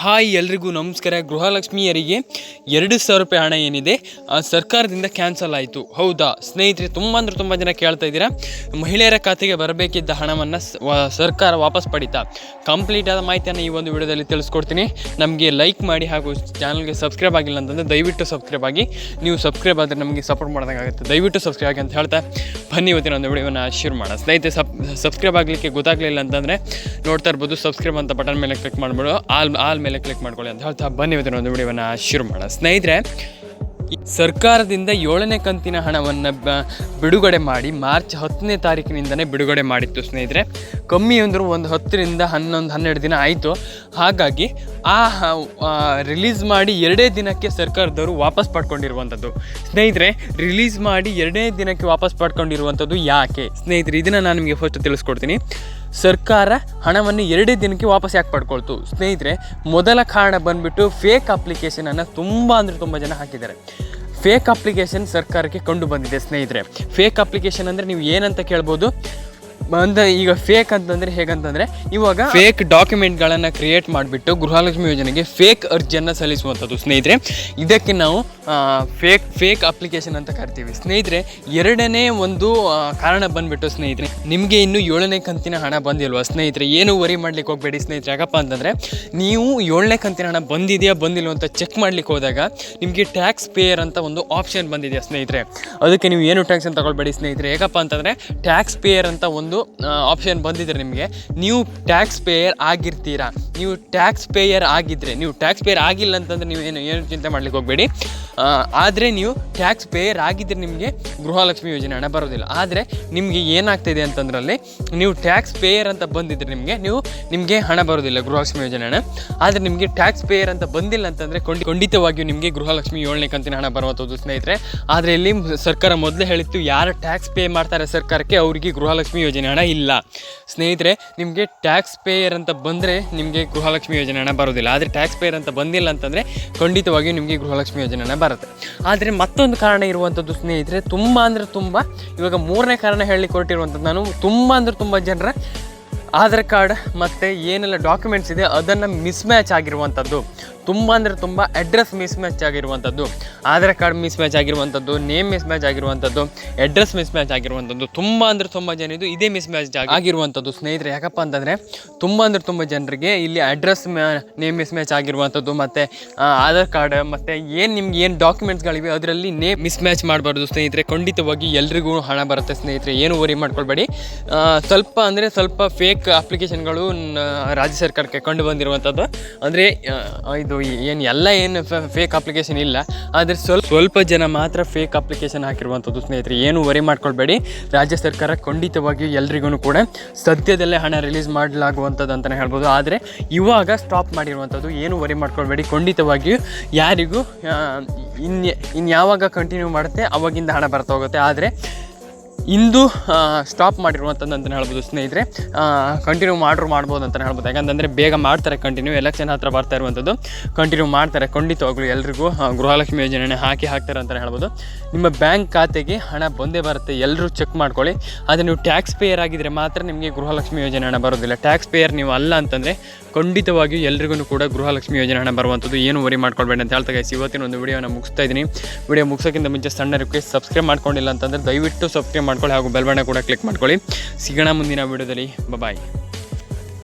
Hi ಎಲ್ರಿಗೂ ನಮಸ್ಕಾರ. ಗೃಹಲಕ್ಷ್ಮಿಯರಿಗೆ ಎರಡು ಸಾವಿರ ರೂಪಾಯಿ ಹಣ ಏನಿದೆ ಸರ್ಕಾರದಿಂದ ಕ್ಯಾನ್ಸಲ್ ಆಯಿತು. ಹೌದಾ? ಸ್ನೇಹಿತರೆ, ತುಂಬ ಅಂದರೆ ತುಂಬ ಜನ ಕೇಳ್ತಾ ಇದ್ದೀರಾ? ಮಹಿಳೆಯರ ಖಾತೆಗೆ ಬರಬೇಕಿದ್ದ ಹಣವನ್ನು ಸರ್ಕಾರ ವಾಪಸ್ ಪಡಿತಾ? ಕಂಪ್ಲೀಟ್ ಆದ ಮಾಹಿತಿಯನ್ನು ಈ ಒಂದು ವಿಡಿಯೋದಲ್ಲಿ ತಿಳಿಸ್ಕೊಡ್ತೀನಿ. ನಮಗೆ ಲೈಕ್ ಮಾಡಿ ಹಾಗೂ ಚಾನಲ್ಗೆ ಸಬ್ಸ್ಕ್ರೈಬ್ ಆಗಿಲ್ಲ ಅಂತಂದರೆ ದಯವಿಟ್ಟು ಸಬ್ಸ್ಕ್ರೈಬ್ ಆಗಿ. ನೀವು ಸಬ್ಸ್ಕ್ರೈಬ್ ಆದರೆ ನಮಗೆ ಸಪೋರ್ಟ್ ಮಾಡೋದಾಗುತ್ತೆ ದಯವಿಟ್ಟು ಸಬ್ಸ್ಕ್ರೈಬ್ ಆಗಿ ಅಂತ ಹೇಳ್ತಾ. ಬನ್ನಿ ಇವತ್ತಿನ ಒಂದು ವಿಡಿಯೋನ ಶುರು ಮಾಡೋಣ. ಸ್ನೇಹಿತರೆ, ಸಬ್, ಸಬ್ಸ್ಕ್ರೈಬ್ ಆಗಲಿಕ್ಕೆ ಗೊತ್ತಾಗಲಿಲ್ಲ ಅಂತಂದರೆ ನೋಡ್ತಾ ಇರ್ಬೋದು, ಸಬ್ಸ್ಕ್ರೈಬ್ ಅಂತ ಬಟನ್ ಮೇಲೆ ಕ್ಲಿಕ್ ಮಾಡ್ಬಿಡು. ಆಲ್ ಆಲ್ ಮೇಲೆ ಕ್ಲಿಕ್ ಮಾಡ್ಕೊಳ್ಳಿ ಅಂತ ಹೇಳ್ತಾ ಬನ್ನಿ ಇವತ್ತಿನ ಒಂದು ವಿಡಿಯೋನ ಶುರು ಮಾಡೋಣ. ಸ್ನೇಹಿತರೆ ಸರ್ಕಾರದಿಂದ ಏಳನೇ ಕಂತಿನ ಹಣವನ್ನು ಬಿಡುಗಡೆ ಮಾಡಿ ಮಾರ್ಚ್ ಹತ್ತನೇ ತಾರೀಕಿನಿಂದನೇ ಬಿಡುಗಡೆ ಮಾಡಿತ್ತು ಸ್ನೇಹಿತರೆ. ಕಮ್ಮಿ ಅಂದರೂ ಒಂದು ಹತ್ತರಿಂದ ಹನ್ನೊಂದು, ಹನ್ನೆರಡು ದಿನ ಆಯಿತು. ಹಾಗಾಗಿ ಆ ರಿಲೀಸ್ ಮಾಡಿ ಎರಡೇ ದಿನಕ್ಕೆ ಸರ್ಕಾರದವರು ವಾಪಸ್ ಪಡ್ಕೊಂಡಿರುವಂಥದ್ದು ಸ್ನೇಹಿತರೆ ರಿಲೀಸ್ ಮಾಡಿ ಎರಡೇ ದಿನಕ್ಕೆ ವಾಪಸ್ ಪಡ್ಕೊಂಡಿರುವಂಥದ್ದು ಯಾಕೆ? ಸ್ನೇಹಿತರೆ, ಇದನ್ನು ನಾನು ನಿಮಗೆ ಫಸ್ಟ್ ತಿಳಿಸ್ಕೊಡ್ತೀನಿ. ಸರ್ಕಾರ ಹಣವನ್ನು ಎರಡೇ ದಿನಕ್ಕೆ ವಾಪಸ್ ಯಾಕೆ ಪಡ್ಕೊಳ್ತು? ಸ್ನೇಹಿತರೆ, ಮೊದಲ ಕಾರಣ ಬಂದುಬಿಟ್ಟು ಫೇಕ್ ಅಪ್ಲಿಕೇಶನನ್ನು ತುಂಬ ಅಂದರೆ ತುಂಬ ಜನ ಹಾಕಿದ್ದಾರೆ. ಫೇಕ್ ಅಪ್ಲಿಕೇಶನ್ ಸರ್ಕಾರಕ್ಕೆ ಕಂಡು ಬಂದಿದೆ ಸ್ನೇಹಿತರೆ. ಫೇಕ್ ಅಪ್ಲಿಕೇಶನ್ ಅಂದರೆ ನೀವು ಏನಂತ ಕೇಳ್ಬೋದು? ಅಂದ್ರೆ ಈಗ ಫೇಕ್ ಅಂತಂದ್ರೆ ಹೇಗಂತಂದ್ರೆ ಇವಾಗ ಫೇಕ್ ಡಾಕ್ಯುಮೆಂಟ್ಗಳನ್ನು ಕ್ರಿಯೇಟ್ ಮಾಡಿಬಿಟ್ಟು ಗೃಹಲಕ್ಷ್ಮಿ ಯೋಜನೆಗೆ ಫೇಕ್ ಅರ್ಜಿಯನ್ನು ಸಲ್ಲಿಸುವಂಥದ್ದು. ಸ್ನೇಹಿತರೆ, ಇದಕ್ಕೆ ನಾವು ಫೇಕ್ ಫೇಕ್ ಅಪ್ಲಿಕೇಶನ್ ಅಂತ ಕರಿತೀವಿ. ಸ್ನೇಹಿತರೆ, ಎರಡನೇ ಒಂದು ಕಾರಣ ಬಂದ್ಬಿಟ್ಟು ಸ್ನೇಹಿತರೆ, ನಿಮಗೆ ಇನ್ನು ಏಳನೇ ಕಂತಿನ ಹಣ ಬಂದಿಲ್ವಾ? ಸ್ನೇಹಿತರೆ, ಏನು ವರಿ ಮಾಡ್ಲಿಕ್ಕೆ ಹೋಗಬೇಡಿ ಸ್ನೇಹಿತರೆ. ಯಾಕಪ್ಪ ಅಂತಂದರೆ, ನೀವು ಏಳನೇ ಕಂತಿನ ಹಣ ಬಂದಿದೆಯಾ, ಬಂದಿಲ್ವ ಅಂತ ಚೆಕ್ ಮಾಡ್ಲಿಕ್ಕೆ ಹೋದಾಗ ನಿಮಗೆ ಟ್ಯಾಕ್ಸ್ ಪೇಯರ್ ಅಂತ ಒಂದು ಆಪ್ಷನ್ ಬಂದಿದೆಯಾ ಸ್ನೇಹಿತರೆ? ಅದಕ್ಕೆ ನೀವು ಏನು ಟ್ಯಾಕ್ಸನ್ನು ತಗೊಳ್ಬೇಡಿ ಸ್ನೇಹಿತರೆ. ಯಾಕಪ್ಪ ಅಂತಂದರೆ ಟ್ಯಾಕ್ಸ್ ಪೇಯರ್ ಅಂತ ಒಂದು ಆಪ್ಷನ್ ಬಂದಿದ್ರೆ ನಿಮಗೆ. ನೀವು ಟ್ಯಾಕ್ಸ್ ಪೇಯರ್ ಆಗಿರ್ತೀರಾ. ನೀವು ಟ್ಯಾಕ್ಸ್ ಪೇಯರ್ ಆಗಿದ್ದರೆ ನೀವು ಟ್ಯಾಕ್ಸ್ ಪೇಯರ್ ಆಗಿಲ್ಲ ಅಂತಂದರೆ ನೀವು ಏನು ಏನು ಚಿಂತೆ ಮಾಡ್ಲಿಕ್ಕೆ ಹೋಗಬೇಡಿ. ಆದರೆ ನೀವು ಟ್ಯಾಕ್ಸ್ ಪೇಯರ್ ಆಗಿದ್ದರೆ ನಿಮಗೆ ಗೃಹಲಕ್ಷ್ಮಿ ಯೋಜನೆ ಹಣ ಬರೋದಿಲ್ಲ. ಆದರೆ ನಿಮಗೆ ಏನಾಗ್ತಿದೆ ಅಂತಂದ್ರಲ್ಲಿ, ನೀವು ಟ್ಯಾಕ್ಸ್ ಪೇಯರ್ ಅಂತ ಬಂದಿದ್ರೆ ನಿಮಗೆ, ನೀವು ನಿಮಗೆ ಹಣ ಬರೋದಿಲ್ಲ ಗೃಹಲಕ್ಷ್ಮಿ ಯೋಜನೆ ಹಣ. ಆದರೆ ನಿಮಗೆ ಟ್ಯಾಕ್ಸ್ ಪೇಯರ್ ಅಂತ ಬಂದಿಲ್ಲ ಅಂತಂದರೆ ಖಂಡಿ, ಖಂಡಿತವಾಗಿಯೂ ನಿಮಗೆ ಗೃಹಲಕ್ಷ್ಮಿ ಏಳನೇ ಕಂತಿನ ಹಣ ಬರುವಂಥದ್ದು ಸ್ನೇಹಿತರೆ, ಆದರೆ ಇಲ್ಲಿ ಸರ್ಕಾರ ಮೊದಲೇ ಹೇಳಿತ್ತು, ಯಾರು ಟ್ಯಾಕ್ಸ್ ಪೇ ಮಾಡ್ತಾರೆ ಸರ್ಕಾರಕ್ಕೆ, ಅವರಿಗೆ ಗೃಹಲಕ್ಷ್ಮಿ ಯೋಜನೆ ಹಣ ಇಲ್ಲ. ಸ್ನೇಹಿತರೆ, ನಿಮಗೆ ಟ್ಯಾಕ್ಸ್ ಪೇಯರ್ ಅಂತ ಬಂದರೆ ನಿಮಗೆ ಗೃಹಲಕ್ಷ್ಮಿ ಯೋಜನೆ ಹಣ ಬರೋದಿಲ್ಲ ಆದರೆ ಟ್ಯಾಕ್ಸ್ ಪೇಯರ್ ಅಂತ ಬಂದಿಲ್ಲ ಅಂತಂದರೆ ಖಂಡಿತವಾಗಿಯೂ ನಿಮಗೆ ಗೃಹಲಕ್ಷ್ಮಿ ಯೋಜನೆ ಹಣ ಬರುತ್ತೆ. ಆದರೆ ಮತ್ತೊಂದು ಕಾರಣ ಇರುವಂಥದ್ದು ಸ್ನೇಹಿತರೆ, ತುಂಬ ಅಂದರೆ ತುಂಬ, ಇವಾಗ ಮೂರನೇ ಕಾರಣ ಹೇಳಿ ಕೊಟ್ಟಿರುವಂಥದ್ದು ನಾನು, ತುಂಬ ಅಂದರೆ ತುಂಬ ಜನರ ಆಧಾರ್ ಕಾರ್ಡ್ ಮತ್ತು ಏನೆಲ್ಲ ಡಾಕ್ಯುಮೆಂಟ್ಸ್ ಇದೆ ಅದನ್ನು ಮಿಸ್ಮ್ಯಾಚ್ ಆಗಿರುವಂಥದ್ದು ತುಂಬ ಅಂದರೆ ತುಂಬ ಅಡ್ರೆಸ್ ಮಿಸ್ ಮ್ಯಾಚ್ ಆಗಿರುವಂಥದ್ದು. ಆಧಾರ್ ಕಾರ್ಡ್ ಮಿಸ್ ಮ್ಯಾಚ್ ಆಗಿರುವಂಥದ್ದು ನೇಮ್ ಮಿಸ್ ಮ್ಯಾಚ್ ಆಗಿರುವಂಥದ್ದು ಅಡ್ರೆಸ್ ಮಿಸ್ ಮ್ಯಾಚ್ ಆಗಿರುವಂಥದ್ದು, ತುಂಬ ಅಂದರೆ ತುಂಬ ಜನ ಇದು ಮಿಸ್ ಮ್ಯಾಚ್ ಆಗಿರುವಂಥದ್ದು. ಸ್ನೇಹಿತರೆ, ಯಾಕಪ್ಪ ಅಂತಂದರೆ ತುಂಬ ಅಂದರೆ ತುಂಬ ಜನರಿಗೆ ಇಲ್ಲಿ ಅಡ್ರೆಸ್ ನೇಮ್ ಮಿಸ್ ಮ್ಯಾಚ್ ಆಗಿರುವಂಥದ್ದು ಮತ್ತು ಆಧಾರ್ ಕಾರ್ಡ್ ಮತ್ತು ಏನು ನಿಮ್ಗೆ ಏನು ಡಾಕ್ಯುಮೆಂಟ್ಸ್ಗಳಿವೆ ಅದರಲ್ಲಿ ನೇಮ್ ಮಿಸ್ ಮ್ಯಾಚ್ ಮಾಡಬಾರ್ದು ಸ್ನೇಹಿತರೆ. ಖಂಡಿತವಾಗಿ ಎಲ್ರಿಗೂ ಹಣ ಬರುತ್ತೆ ಸ್ನೇಹಿತರೆ. ಏನು ವರಿ ಮಾಡ್ಕೊಳ್ಬೇಡಿ. ಸ್ವಲ್ಪ ಅಂದರೆ ಸ್ವಲ್ಪ ಫೇಕ್ ಅಪ್ಲಿಕೇಶನ್ಗಳು ರಾಜ್ಯ ಸರ್ಕಾರಕ್ಕೆ ಕಂಡು ಬಂದಿರುವಂಥದ್ದು. ಅಂದರೆ ಇದು ಏನು ಎಲ್ಲ ಏನು ಫೇಕ್ ಅಪ್ಲಿಕೇಶನ್ ಇಲ್ಲ. ಆದರೆ ಸ್ವಲ್ಪ ಸ್ವಲ್ಪ ಜನ ಮಾತ್ರ ಫೇಕ್ ಅಪ್ಲಿಕೇಶನ್ ಹಾಕಿರುವಂಥದ್ದು ಸ್ನೇಹಿತರೆ, ಏನು ವರಿ ಮಾಡ್ಕೊಳ್ಬೇಡಿ. ರಾಜ್ಯ ಸರ್ಕಾರ ಖಂಡಿತವಾಗಿಯೂ ಎಲ್ರಿಗೂ ಕೂಡ ಸದ್ಯದಲ್ಲೇ ಹಣ ರಿಲೀಸ್ ಮಾಡಲಾಗುವಂಥದ್ದು ಅಂತಲೇ ಹೇಳ್ಬೋದು. ಆದರೆ ಇವಾಗ ಸ್ಟಾಪ್ ಮಾಡಿರುವಂಥದ್ದು ಏನು ವರಿ ಮಾಡ್ಕೊಳ್ಬೇಡಿ. ಖಂಡಿತವಾಗಿಯೂ ಯಾರಿಗೂ ಇನ್ನು ಇನ್ಯಾವಾಗ ಕಂಟಿನ್ಯೂ ಮಾಡುತ್ತೆ, ಅವಾಗಿಂದ ಹಣ ಬರ್ತಾ ಹೋಗುತ್ತೆ. ಆದರೆ ಇಂದು ಸ್ಟಾಪ್ ಮಾಡಿರುವಂಥದ್ದು ಅಂತಲೇ ಹೇಳ್ಬೋದು ಸ್ನೇಹಿತರೆ. ಕಂಟಿನ್ಯೂ ಮಾಡ್ರು ಮಾಡ್ಬೋದು ಅಂತಲೇ ಹೇಳ್ಬೋದು. ಯಾಕಂತಂದರೆ ಬೇಗ ಮಾಡ್ತಾರೆ ಕಂಟಿನ್ಯೂ ಎಲೆಕ್ಷನ್ ಹತ್ರ ಬರ್ತಾ ಇರುವಂಥದ್ದು ಕಂಟಿನ್ಯೂ ಮಾಡ್ತಾರೆ, ಖಂಡಿತವಾಗ್ಲೂ ಎಲ್ರಿಗೂ ಗೃಹಲಕ್ಷ್ಮಿ ಯೋಜನೆ ಹಾಕಿ ಹಾಕ್ತಾರೆ ಅಂತಲೇ ಹೇಳ್ಬೋದು. ನಿಮ್ಮ ಬ್ಯಾಂಕ್ ಖಾತೆಗೆ ಹಣ ಬಂದೇ ಬರುತ್ತೆ ಎಲ್ಲರೂ ಚೆಕ್ ಮಾಡ್ಕೊಳ್ಳಿ. ಆದರೆ ನೀವು ಟ್ಯಾಕ್ಸ್ ಪೇಯರ್ ಆಗಿದ್ದರೆ ಮಾತ್ರ ನಿಮಗೆ ಗೃಹಲಕ್ಷ್ಮಿ ಯೋಜನೆ ಹಣ ಬರೋದಿಲ್ಲ. ಟ್ಯಾಕ್ಸ್ ಪೇಯರ್ ನೀವು ಅಲ್ಲ ಅಂತಂದರೆ ಖಂಡಿತವಾಗಿಯೂ ಎಲ್ರಿಗೂ ಕೂಡ ಗೃಹಲಕ್ಷ್ಮಿ ಯೋಜನೆ ಹಣ ಬರುವಂಥದ್ದು ಏನು ವರಿ ಮಾಡ್ಕೊಳ್ಬೇಡಿ ಅಂತ ಹೇಳ್ತಾ ಗೈಸ್ ಇವತ್ತಿನ ಒಂದು ವಿಡಿಯೋನ ಮುಗಿಸ್ತಾ ಇದ್ದೀನಿ. ವಿಡಿಯೋ ಮುಗಿಸೋಕ್ಕಿಂತ ಮುಂಚೆ ಸಣ್ಣ ರಿಕ್ವೆಸ್ಟ್ ಸಬ್ಸ್ಕ್ರೈಬ್ ಮಾಡ್ಕೊಂಡಿಲ್ಲ ಅಂತಂದರೆ ದಯವಿಟ್ಟು ಸಬ್ಸ್ಕ್ರೈಬ್ ಮಾಡ್ಕೊಳ್ಳಿ ಹಾಗೂ ಬೆಲ್ಬಣ್ಣ ಕೂಡ ಕ್ಲಿಕ್ ಮಾಡ್ಕೊಳ್ಳಿ. ಸಿಗೋಣ ಮುಂದಿನ ವಿಡಿಯೋದಲ್ಲಿ ಬಾಯ್